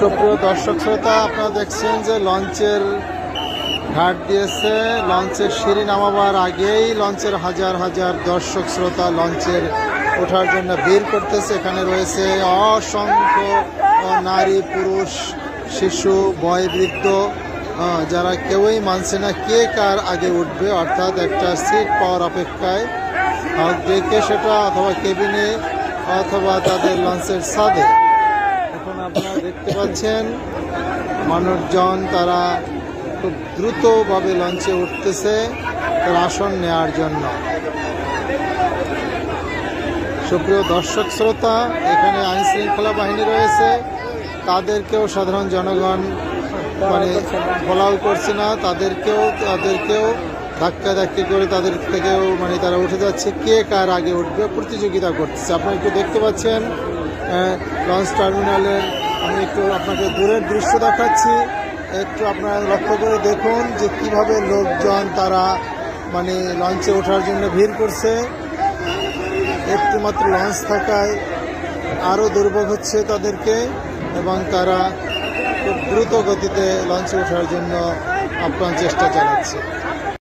সুপ্রিয় দর্শক শ্রোতা আপনারা দেখছেন যে লঞ্চের ঘাট দিয়েছে। লঞ্চের সিঁড়ি নামাবার আগেই লঞ্চের হাজার হাজার দর্শক শ্রোতা লঞ্চের ওঠার জন্য ভিড় করতেছে। এখানে রয়েছে অসংখ্য নারী পুরুষ শিশু বয়বৃদ্ধ আহ, যারা কেউই মানছে না কে কার আগে উঠবে। অর্থাৎ একটা সিট পাওয়ার অপেক্ষায় ডেকে সেটা অথবা কেবিনে অথবা তাদের লঞ্চের এখন আপনারা দেখতে পাচ্ছেন, মানুষজন তারা খুব দ্রুতভাবে লঞ্চে উঠতেছে তার আসন নেওয়ার জন্য। সুপ্রিয় দর্শক শ্রোতা, এখানে আইন শৃঙ্খলা বাহিনী রয়েছে। তাদেরকেও সাধারণ জনগণ মানে ফলাও করছে না, তাদেরকেও তাদেরকেও ধাক্কা ধাক্কি করে তাদের থেকেও মানে তারা উঠে যাচ্ছে। কে কার আগে উঠবে, প্রতিযোগিতা করতেছে। আপনারা একটু দেখতে পাচ্ছেন লঞ্চ টার্মিনালের আমি একটু আপনাকে দূরের দৃশ্য দেখাচ্ছি। একটু আপনারা লক্ষ্য করে দেখুন যে কীভাবে লোকজন তারা মানে লঞ্চে ওঠার জন্য ভিড় করছে। একটু মাত্র লঞ্চ থাকায় আরও দুর্ভোগ হচ্ছে তাদেরকে এবং তারা খুব দ্রুত গতিতে লঞ্চে ওঠার জন্য আপ্রাণ চেষ্টা চালাচ্ছে।